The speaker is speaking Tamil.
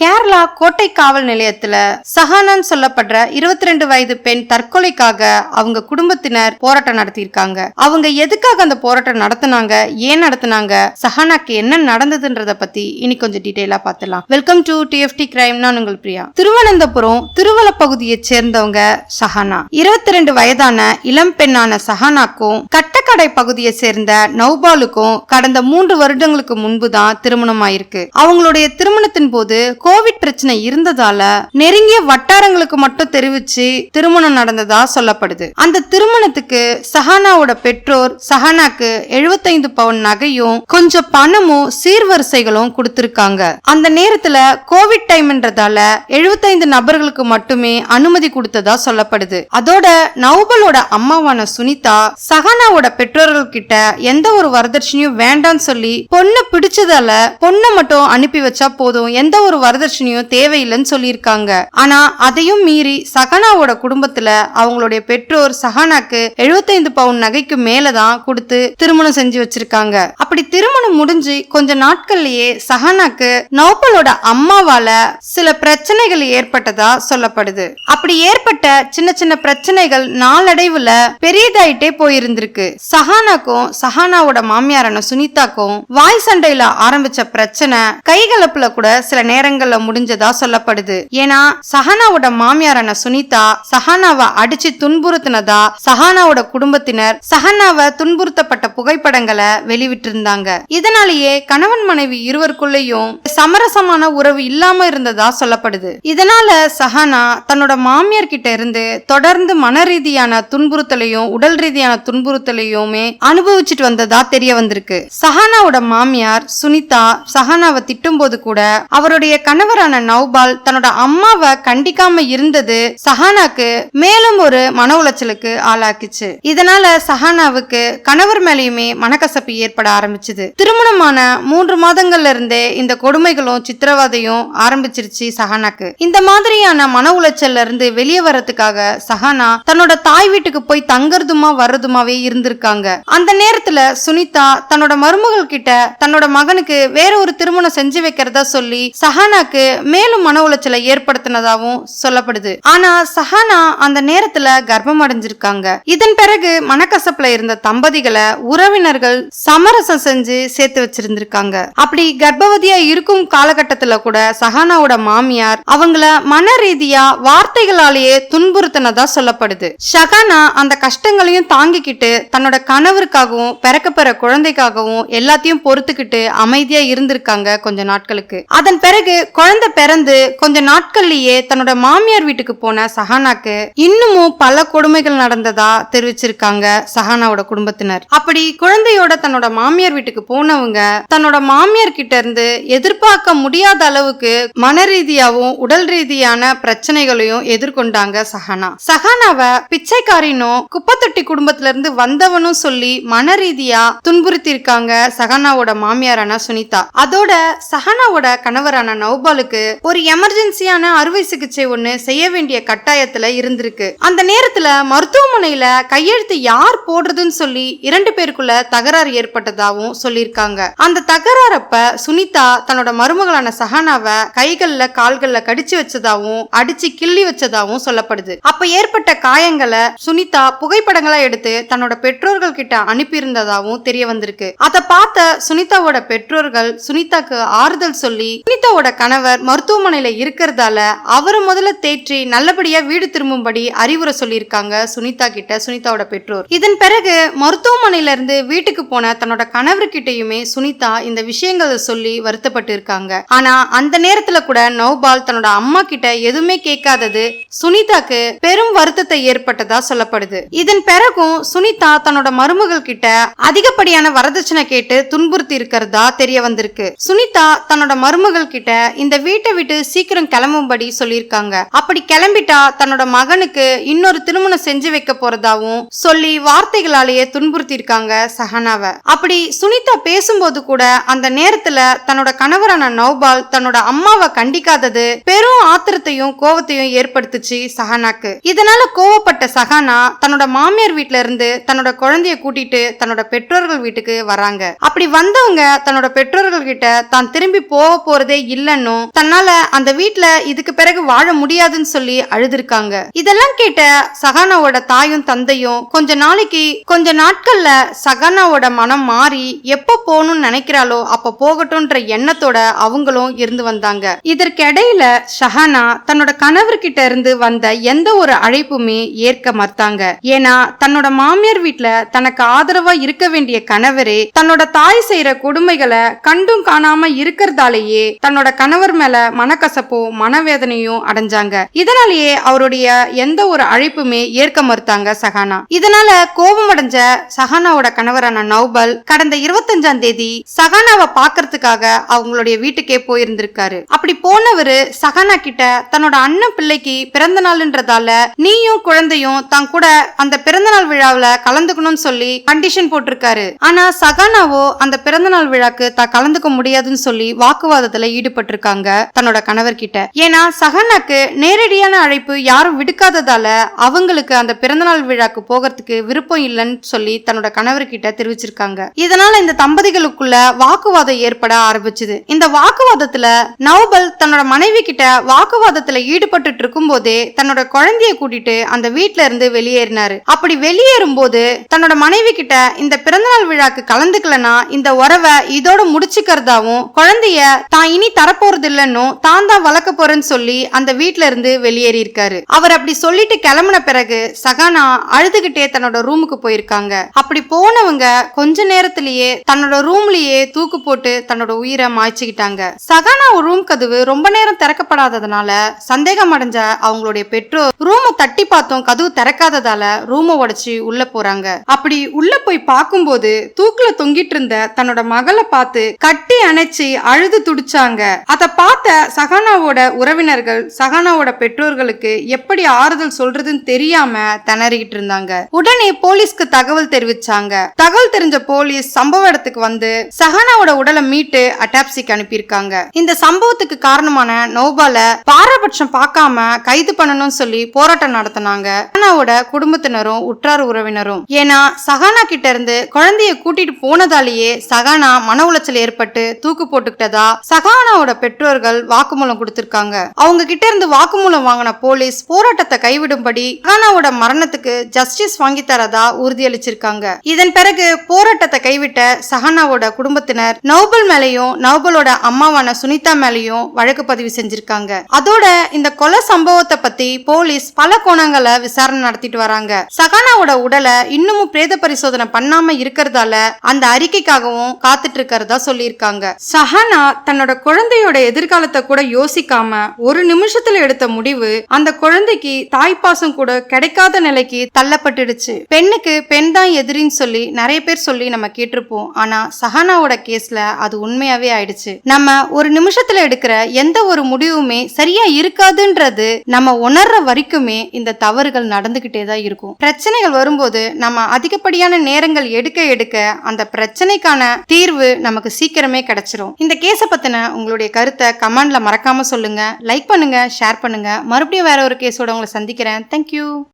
கேரளா கோட்டை காவல் நிலையத்துல சஹானான்னு சொல்லப்படுற இருபத்தி ரெண்டு வயது பெண் தற்கொலைக்காக அவங்க குடும்பத்தினர் போராட்டம் நடத்தியிருக்காங்க. அவங்க எதுக்காக அந்த போராட்டம் நடத்துனாங்க? ஏன் நடத்துனாங்க? சஹானாக்கு என்ன நடந்ததுன்றத பத்தி இனி கொஞ்சம் டீட்டெயிலா பார்த்துலாம் வெல்கம் டு டிஎஃப்டி கிரைம் நான் உங்கள் பிரியா. திருவனந்தபுரம் திருவல பகுதியை சேர்ந்தவங்க சஹானா. இருபத்தி ரெண்டு வயதான இளம் பெண்ணான சஹானாக்கும் கட்டக்கடை பகுதியை சேர்ந்த நௌபாலுக்கும் கடந்த மூன்று வருடங்களுக்கு முன்பு தான் திருமணம் ஆயிருக்கு அவங்களுடைய திருமணத்தின் போது கோவிட் பிரச்சனை இருந்ததால நெருங்கிய வட்டாரங்களுக்கு மட்டும் தெரிவிச்சு திருமணம் நடந்ததா சொல்லப்படுது. அந்த திருமணத்துக்கு சஹானாவோட பெற்றோர் சஹானாக்கு 75 பவுன் நகையும் கொஞ்சம் பணமும் சீர்வரிசைகளும் கொடுத்திருக்காங்க. அந்த நேரத்துல கோவிட் டைம்ன்றதால 75 நபர்களுக்கு மட்டுமே அனுமதி கொடுத்ததா சொல்லப்படுது. அதோட நௌபலோட அம்மாவான சுனிதா சஹானாவோட பெற்றோர்கள் கிட்ட எந்த ஒரு வரதட்சணையும் வேண்டாம்னு சொல்லி பொண்ணு பிடிச்சதால பொண்ணை மட்டும் அனுப்பி வச்சா போதும். எந்த ஒரு வரதட்சணையும் தேவையில்லைன்னு சொல்லியிருக்காங்க. ஆனா அதையும் மீறி சஹானாவோட குடும்பத்துல அவங்களுடைய பெற்றோர் சஹானாக்கு 75 பவுன் நகைக்கு மேலதான் கொடுத்து திருமணம் செஞ்சு வச்சிருக்காங்க. அப்படி திருமணம் முடிஞ்சு கொஞ்ச நாட்கள்லயே சஹானாக்கு நௌபலோட அம்மாவால சில பிரச்சனைகள் ஏற்பட்டதா சொல்லப்படுது. அப்படி ஏற்பட்ட சின்ன சின்ன பிரச்சனைகள் நாளடைவுல பெரியதாயிட்டே போயிருந்திருக்கு. சஹானாக்கும் சஹானாவோட மாமியாரான சுனிதாக்கும் வாய் சண்டையில ஆரம்பிச்ச பிரச்சனை கைகலப்புல கூட சில நேரங்கள் நேரங்கள்ல முடிஞ்சதா சொல்லப்படுது. ஏன்னா சஹானாவோட மாமியாரான சுனிதா சஹானாவை அடிச்சு துன்புறுத்தினதா சஹானாவோட குடும்பத்தினர் சஹானாவை துன்புறுத்தப்பட்ட புகைப்படங்களை வெளிவிட்டிருந்தாங்க. இதனாலேயே கணவன் மனைவி இருவருக்குள்ளேயும் சமரசமான உறவு இல்லாம இருந்ததா சொல்லப்படுது. இதனால சஹானா தன்னோட மாமியார் கிட்ட இருந்து தொடர்ந்து மன ரீதியான துன்புறுத்தலையும் உடல் ரீதியான துன்புறுத்தலையுமே அனுபவிச்சுட்டு வந்ததா தெரிய வந்திருக்கு. சஹானாவோட மாமியார் சுனிதா சஹானாவை திட்டும்போது கூட அவருடைய கணவரான நவ்பால் தன்னோட அம்மாவை கண்டிக்காம இருந்தது சஹானாக்கு மேலும் ஒரு மன உளைச்சலுக்கு ஆளாக்குச்சு. இதனால சஹானாவுக்கு கணவர் மேலேயுமே மனக்கசப்பு ஏற்பட ஆரம்பிச்சது. திருமணமான மூன்று மாதங்கள்ல இருந்தே இந்த கொடுமைகளும் சித்திரவதையும் ஆரம்பிச்சிருச்சு சஹானாக்கு. இந்த மாதிரியான மன உளைச்சல்ல இருந்து வெளியே வர்றதுக்காக சஹானா தன்னோட தாய் வீட்டுக்கு போய் தங்கறதுமா வர்றதுமாவே இருந்திருக்காங்க. அந்த நேரத்துல சுனிதா தன்னோட மருமகள் கிட்ட தன்னோட மகனுக்கு வேற ஒரு திருமணம் செஞ்சு வைக்கிறதா சொல்லி சஹானா சஹானாக்கு மேலும் மன உளைச்சலை ஏற்படுத்தினதாகவும் சொல்லப்படுது. ஆனா சஹானா அந்த நேரத்துல கர்ப்பம் அடைஞ்சிருக்காங்க. இதன் பிறகு மனக்கசப்புல இருந்த தம்பதிகளை உறவினர்கள் சமரசம் செஞ்சு சேர்த்து வச்சிருந்திருக்காங்க. அப்படி கர்ப்பவதியா இருக்கும் காலகட்டத்துல கூட சஹானாவோட மாமியார் அவங்கள மன ரீதியா வார்த்தைகளாலேயே துன்புறுத்தினதா சொல்லப்படுது. ஷஹானா அந்த கஷ்டங்களையும் தாங்கிக்கிட்டு தன்னோட கணவருக்காகவும் பிறக்கப்பெற குழந்தைக்காகவும் எல்லாத்தையும் பொறுத்துக்கிட்டு அமைதியா இருந்திருக்காங்க கொஞ்ச நாட்களுக்கு. அதன் பிறகு குழந்தை பிறந்து கொஞ்ச நாட்கள்லயே தன்னோட மாமியார் வீட்டுக்கு போன சஹானாக்கு இன்னமும் பல கொடுமைகள் நடந்ததா தெரிவிச்சிருக்காங்க சஹானாவோட குடும்பத்தினர். அப்படி குழந்தையோட தன்னோட மாமியார் வீட்டுக்கு போனவங்க தன்னோட மாமியார் கிட்ட இருந்து எதிர்பார்க்க முடியாத அளவுக்கு மன ரீதியாவும் உடல் ரீதியான பிரச்சனைகளையும் எதிர்கொண்டாங்க சஹானா. சஹானாவை பிச்சைக்காரினும் குப்பத்தொட்டி குடும்பத்துல இருந்து வந்தவனும் சொல்லி மன ரீதியா துன்புறுத்தி இருக்காங்க சஹானாவோட மாமியாரான சுனிதா. அதோட சஹானாவோட கணவரான கோபாலுக்கு ஒரு எமர்ஜென்சியான அறுவை சிகிச்சை ஒண்ணு செய்ய வேண்டிய கட்டாயத்துல இருந்திருக்கு. அந்த நேரத்துல மருத்துவமனையில கையெழுத்து யார் போடுறதுன்னு சொல்லி இரண்டு பேருக்குள்ள தகராறு ஏற்பட்டதாகவும் சொல்லியிருக்காங்க. அந்த தகராறப்ப சுனிதா தன்னோட மருமகளான சஹானாவை கைகள்ல கால்கள்ல கடிச்சு வச்சதாவும் அடிச்சு கிள்ளி வச்சதாவும் சொல்லப்படுது. அப்ப ஏற்பட்ட காயங்களை சுனிதா புகைப்படங்களா எடுத்து தன்னோட பெற்றோர்கள் கிட்ட அனுப்பியிருந்ததாவும் தெரிய வந்திருக்கு. அதை பார்த்த சுனிதாவோட பெற்றோர்கள் சுனிதாக்கு ஆறுதல் சொல்லி சுனிதாவோட கணவர் மருத்துவமனையில் இருக்கிறதால அவர் முதல்ல தேற்றி நல்லபடியா வீடு திரும்பும்படி அறிவுரை சொல்லியிருக்காங்க சுனிதா கிட்ட சுனிதாவோட பெற்றோர். இதன் பிறகு மருத்துவமனையில இருந்து வீட்டுக்கு போன தன்னோட கணவர்கிட்டயுமே சுனிதா இந்த விஷயங்களை சொல்லி வருத்தப்பட்டு இருக்காங்க ஆனா அந்த நேரத்துல கூட நௌபால் தன்னோட அம்மா கிட்ட எதுவுமே கேட்காதது சுனிதாக்கு பெரும் வருத்தத்தை ஏற்பட்டதா சொல்லப்படுது. இதன் பிறகும் சுனிதா தன்னோட மருமகள் கிட்ட அதிகப்படியான வரதட்சணை கேட்டு துன்புறுத்தி இருக்கிறதா தெரிய வந்திருக்கு. சுனிதா தன்னோட மருமகள் கிட்ட இந்த வீட்டை விட்டு சீக்கிரம் கிளம்பும்படி சொல்லியிருக்காங்க. அப்படி கிளம்பிட்டா தன்னோட மகனுக்கு இன்னொரு திருமணம் செஞ்சு வைக்க போறதாவும் சொல்லி வார்த்தைகளாலேயே துன்புறுத்தி இருக்காங்க சஹனாவை. அப்படி சுனிதா பேசும்போது கூட அந்த நேரத்துல தன்னோட கணவரான நௌபால் தன்னோட அம்மாவை கண்டிக்காதது பெரும் ஆத்திரத்தையும் கோவத்தையும் ஏற்படுத்துச்சு சஹனாக்கு. இதனால கோவப்பட்ட சஹானா தன்னோட மாமியார் வீட்டுல இருந்து தன்னோட குழந்தைய கூட்டிட்டு தன்னோட பெற்றோர்கள் வீட்டுக்கு வராங்க. அப்படி வந்தவங்க தன்னோட பெற்றோர்கள் கிட்ட தான் திரும்பி போக போறதே இல்லைன்னு இல்லைன்னும் தன்னால அந்த வீட்டுல இதுக்கு பிறகு வாழ முடியாதுன்னு சொல்லி அழுதுருக்காங்க. இதெல்லாம் கேட்ட சகானாவோட தாயும் தந்தையும் கொஞ்ச நாளைக்கு கொஞ்ச நாட்கள்ல சகானாவோட மனம் மாறி எப்ப போகணும்னு நினைக்கிறாளோ அப்ப போகட்டும்ன்ற எண்ணத்தோட அவங்களும் இருந்து வந்தாங்க. இதற்கிடையில ஷஹானா தன்னோட கணவர்கிட்ட இருந்து வந்த எந்த ஒரு அழைப்புமே ஏற்க மறுத்தாங்க. ஏன்னா தன்னோட மாமியார் வீட்டுல தனக்கு ஆதரவா இருக்க வேண்டிய கணவரே தன்னோட தாய் செய்யற கொடுமைகளை கண்டும் காணாம இருக்கிறதாலேயே தன்னோட கணவர் மேல மனக்கசப்பும் மனவேதனையும் அடைஞ்சாங்க. இதனாலேயே அவருடைய எந்த ஒரு அழைப்புமே ஏற்க மறுத்தாங்க சஹானா இதனால கோபம் அடைஞ்ச சஹானாவோட கணவரான நௌபல் கடந்த இருபத்தஞ்சாம் தேதி சஹானாவை பாக்குறதுக்காக அவங்களுடைய வீட்டுக்கே போயிருந்திருக்காரு. அப்படி போனவரு சஹானா கிட்ட தன்னோட அண்ணன் பிள்ளைக்கு பிறந்த நாள்ன்றதால நீயும் குழந்தையும் தான் கூட அந்த பிறந்த நாள் விழாவுல கலந்துக்கணும்னு சொல்லி கண்டிஷன் போட்டிருக்காரு. ஆனா சகானாவோ அந்த பிறந்த நாள் விழாக்கு தான் கலந்துக்க முடியாதுன்னு சொல்லி வாக்குவாதத்துல ஈடுபட்டிருக்காரு. இருக்காங்க தன்னோட கணவர் கிட்ட. ஏன்னா சஹனாக்கு நேரடியான அழைப்பு யாரும் விடுக்காததால அவங்களுக்கு அந்த பிறந்தநாள் விழாக்கு போகிறதுக்கு விருப்பம் இல்லைன்னு சொல்லி தன்னோட கணவர் கிட்ட தெரிவிச்சிருக்காங்க. இதனால இந்த தம்பதிகளுக்குள்ள வாக்குவாதம் ஏற்பட ஆரம்பிச்சது. இந்த வாக்குவாதத்துல நவபல் தன்னோட மனைவி கிட்ட வாக்குவாதத்துல ஈடுபட்டு இருக்கும் போதே தன்னோட குழந்தைய கூட்டிட்டு அந்த வீட்டுல இருந்து வெளியேறினாரு. அப்படி வெளியேறும் போது தன்னோட மனைவி கிட்ட இந்த பிறந்தநாள் விழாக்கு கலந்துக்கலனா இந்த உறவை இதோட முடிச்சுக்கிறதாவும் குழந்தைய தான் இனி தரப்போற தரப்போறது இல்லைன்னு தான் தான் வளர்க்க போறேன்னு சொல்லி அந்த வீட்ல இருந்து வெளியேறி இருக்காரு. அவர் அப்படி சொல்லிட்டு கிளம்புன பிறகு சகானா அழுதுகிட்டே தன்னோட ரூமுக்கு போயிருக்காங்க. அப்படி போனவங்க கொஞ்ச நேரத்திலேயே தன்னோட ரூம்லயே தூக்கு போட்டு தன்னோட உயிரை மாய்ச்சிக்கிட்டாங்க. சகானா ரூம் கதவு ரொம்ப நேரம் திறக்கப்படாததுனால சந்தேகம் அடைஞ்ச அவங்களுடைய பெற்றோர் ரூமை தட்டி பார்த்தோம் கதவு திறக்காததால ரூமை உடைச்சு உள்ள போறாங்க. அப்படி உள்ள போய் பார்க்கும்போது தூக்குல தொங்கிட்டு இருந்த தன்னோட மகளை பார்த்து கட்டி அணைச்சு அழுது துடிச்சாங்க. அத பார்த்த சகானாவோட உறவினர்கள் சகானாவோட பெற்றோர்களுக்கு எப்படி ஆறுதல் சொல்றதுன்னு தெரியாம திணறிக்கிட்டு இருந்தாங்க. உடனே போலீஸ்க்கு தகவல் தெரிவிச்சாங்க. தகவல் தெரிஞ்ச போலீஸ் சம்பவ இடத்துக்கு வந்து சஹானாவோட உடலை மீட்டு அட்டாப்சிக்கு அனுப்பியிருக்காங்க. இந்த சம்பவத்துக்கு காரணமான நோபால பாரபட்சம் பார்க்காம கைது பண்ணணும்னு சொல்லி போராட்டம் நடத்தினாங்க. சஹானாவோட குடும்பத்தினரும் உற்றார் உறவினரும். ஏன்னா சஹானா கிட்ட இருந்து குழந்தைய கூட்டிட்டு போனதாலேயே சஹானா மன உளைச்சல் ஏற்பட்டு தூக்கு போட்டுக்கிட்டதா சஹானாவோட பெற்றோர்கள் வாக்குமூலம் கொடுத்திருக்காங்க. அவங்க கிட்ட இருந்து வாக்குமூலம் வாங்கின போலீஸ் போராட்டத்தை கைவிடும்படி சஹானாவோட மரணத்துக்கு ஜஸ்டிஸ் வாங்கி தரதா உறுதியளிச்சிருக்காங்க. இதன் பிறகு போராட்டத்தை கைவிட்ட சஹானாவோட குடும்பத்தினர் நௌபல் மேலையும் நௌபலோட அம்மாவான சுனிதா மேலையும் வழக்கு பதிவு செஞ்சிருக்காங்க. அதோட இந்த கொலை சம்பவத்தை பத்தி போலீஸ் பல கோணங்களை விசாரணை நடத்திட்டு வராங்க. சஹானாவோட உடலை இன்னமும் பிரேத பரிசோதனை பண்ணாம இருக்கிறதால அந்த அறிக்கைக்காகவும் காத்துட்டு இருக்கிறதா சொல்லியிருக்காங்க. சஹானா தன்னோட குழந்தையோட எதிர்காலத்தை கூட யோசிக்காம ஒரு நிமிஷத்துல எடுத்த முடிவு அந்த குழந்தைக்கு தாய்ப்பாசம் கூட கிடைக்காத நிலைக்கு தள்ளப்பட்டுடுச்சு. பெண்ணுக்கு பெண் தான் எதிரின்னு சொல்லி நிறைய பேர் சொல்லி நம்ம கேட்டிருப்போம். ஆனா சஹானாவோட கேஸ்ல அது உண்மையாவே ஆயிடுச்சு. நம்ம ஒரு நிமிஷத்துல எடுக்கிற எந்த ஒரு முடிவுமே சரியா இருக்காதுன்றது நம்ம உணர்ற வரைக்குமே இந்த தவறுகள் நடந்துகிட்டே தான் இருக்கும். பிரச்சனைகள் வரும்போது நம்ம அதிகப்படியான நேரங்கள் எடுக்க எடுக்க அந்த பிரச்சனைக்கான தீர்வு நமக்கு சீக்கிரமே கிடைச்சிரும். இந்த கேஸை பத்தின உங்களுடைய கருத்து கமாண்டில் மறக்காமல் சொல்லுங்கள் லைக் பண்ணுங்கள் ஷேர் பண்ணுங்கள் மறுபடியும் வேறு ஒரு கேஸோட உங்களை சந்திக்கிறேன். தேங்க்யூ